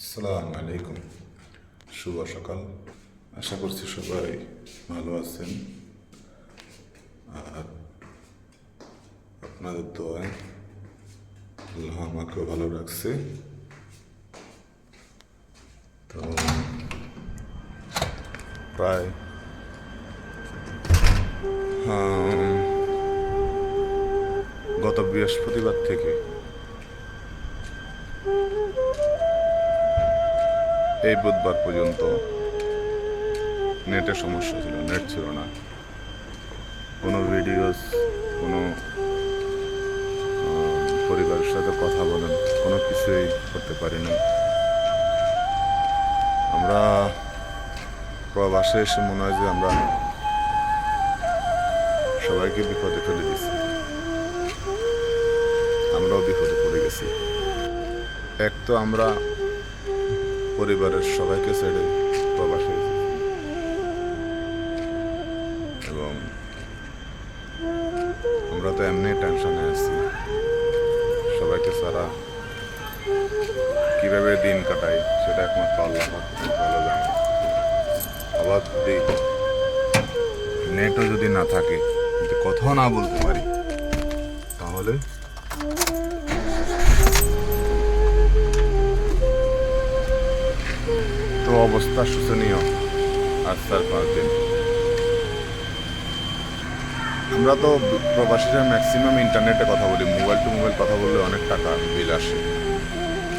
আসসালামু আলাইকুম। শুভ সকাল। আশা করছি সবাই ভালো আছেন। আর আপনাদের দোয়ায় আল্লাহ আমাকেও ভালো রাখছে। তো প্রায় গত বৃহস্পতিবার থেকে এই বুধবার পর্যন্ত নেটের সমস্যা ছিল, নেট ছিল না। কোনো ভিডিওস কোনো পরিবারের সাথে কথা বলেন, কোনো কিছুই করতে পারি না আমরা প্রবাসে এসে মনে হয় যে আমরা সবাইকে বিপদে ফেলে দিছি আমরাও বিপদে পড়ে গেছি। এক তো আমরা পরিবারের সবাইকে ছেড়ে প্রবাসে এবং আমরা তো এমনি টেনশনে আছি। সবাইকে ছাড়া কীভাবে দিন কাটাই সেটা একমাত্র আল্লাহ ভালো জানে। আবার যদি নেটও যদি না থাকে কথাও না বলতে পারি, তাহলে তো অবস্থা শোচনীয়। আজ চার পাঁচ দিন। আমরা তো প্রবাসীরা ম্যাক্সিমাম ইন্টারনেটে কথা বলি মোবাইল টু মোবাইল কথা বললে অনেক টাকা বিল আসে।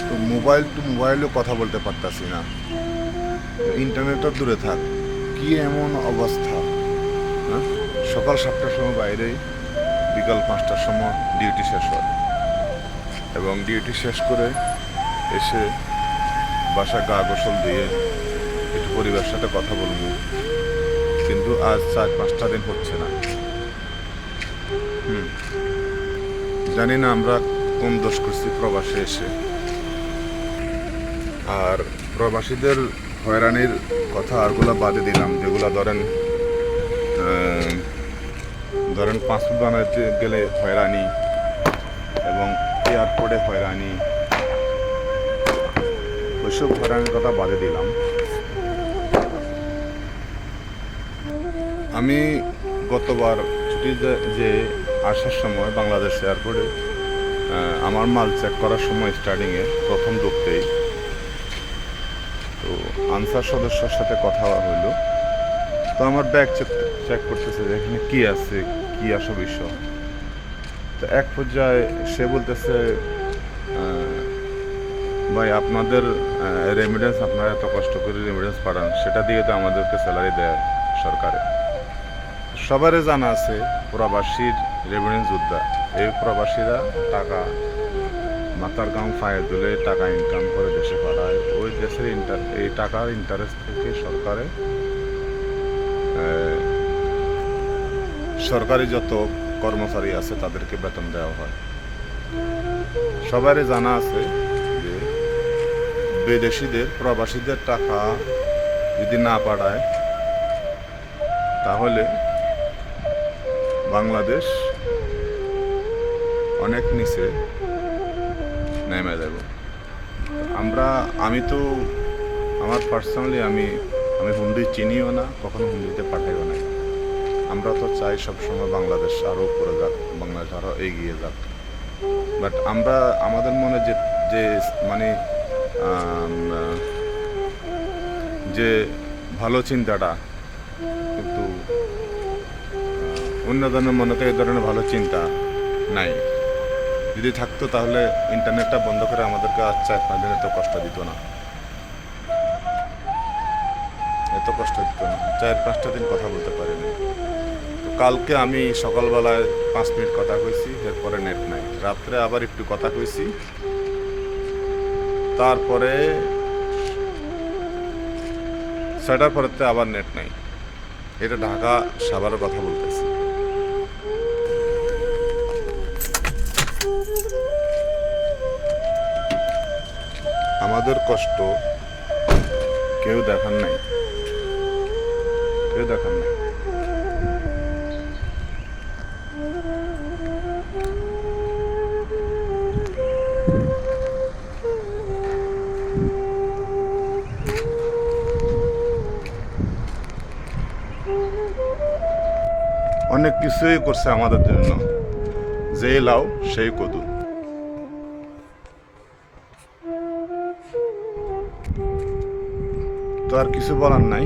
তো মোবাইল টু মোবাইলও কথা বলতে পারতাছি না। ইন্টারনেটও দূরে থাক, কি এমন অবস্থা? হ্যাঁ? সকাল সাতটার সময় বাইরে বিকাল পাঁচটার সময় ডিউটি শেষ হয়। এবং ডিউটি শেষ করে এসে বাসা গা গোসল দিয়ে একটু পরিবারের সাথে কথা বলব। কিন্তু আজ চার পাঁচটা দিন হচ্ছে না। হুম। জানি না আমরা কম দোষ করছি প্রবাসে এসে। আর প্রবাসীদের হয়রানির কথা আরগুলো বাদে দিলাম, যেগুলো ধরেন ধরেন পাসপোর্ট বানাতে গেলে হয়রানি এবং এয়ারপোর্টে হয়রানি ওইসব হয়রানির কথা বাদে দিলাম। আমি গতবার ছুটি যে- আসার সময় বাংলাদেশ এয়ারপোর্টে আমার মাল চেক করার সময় স্টার্টিংয়ে প্রথম ঢুকতেই তো আনসার সদস্যর সাথে কথা হইল। তো আমার ব্যাগ চেক চেক করতেছে যে এখানে কী আছে, কী আসো বিষয়। তো এক পর্যায়ে সে বলতেছে ভাই, আপনাদের রেমিডেন্স আপনারা এত কষ্ট করে রেমিডেন্স পাঠান, সেটা দিয়ে তো আমাদেরকে স্যালারি দেয় সরকারে। সবারই জানা আছে, প্রবাসীর রেমিডেন্স যোদ্ধা এই প্রবাসীরা টাকা, মাথার গাম ফায়ে তুলে টাকা ইনকাম করে দেশে পাঠায়। ওই দেশের ইন্টার এই টাকার ইন্টারেস্ট থেকে সরকারে সরকারি যত কর্মচারী আছে, তাদেরকে বেতন দেওয়া হয়। সবারই জানা আছে বিদেশিদের, প্রবাসীদের টাকা যদি না পাঠায়, তাহলে বাংলাদেশ অনেক নিচে নেমে যাব। আমরা, আমি তো, আমার পার্সোনালি আমি আমি হুন্দি চিনিও না, কখনো হুন্দিতে পাঠাইও না আমরা তো চাই সবসময় বাংলাদেশ আরও উপরে যাক, বাংলাদেশ আরও এগিয়ে যাক। বাট আমরা, আমাদের মনে যে যে মানে ভালো চিন্তাটা, কিন্তু অন্য ধরনের মনে তো এই ধরনের ভালো চিন্তা নাই। যদি থাকতো তাহলে ইন্টারনেটটা বন্ধ করে আমাদেরকে আজ চার পাঁচ দিন এত কষ্ট দিত না। এত কষ্ট দিত না। চার পাঁচটা দিন কথা বলতে পারিনি। কালকে আমি সকালবেলায় পাঁচ মিনিট কথা কইছি, এরপরে নেট নাই। রাত্রে আবার একটু কথা কইছি। তারপরে সেটার পরেতে আবার নেট নাই। এটা ঢাকা সাভারের কথা বলতেছি। আমাদের কষ্ট কেউ দেখার নাই। কেউ দেখার নাই। অনেক কিছুই করছে আমাদের জন্য। যে লাও সেই কদু। তো আর কিছু বলার নাই।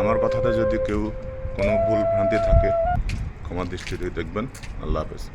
আমার কথাতে যদি কেউ কোনো ভুল ভ্রান্তি থাকে ক্ষমা দৃষ্টিতে দেখবেন। আল্লাহ হাফেজ।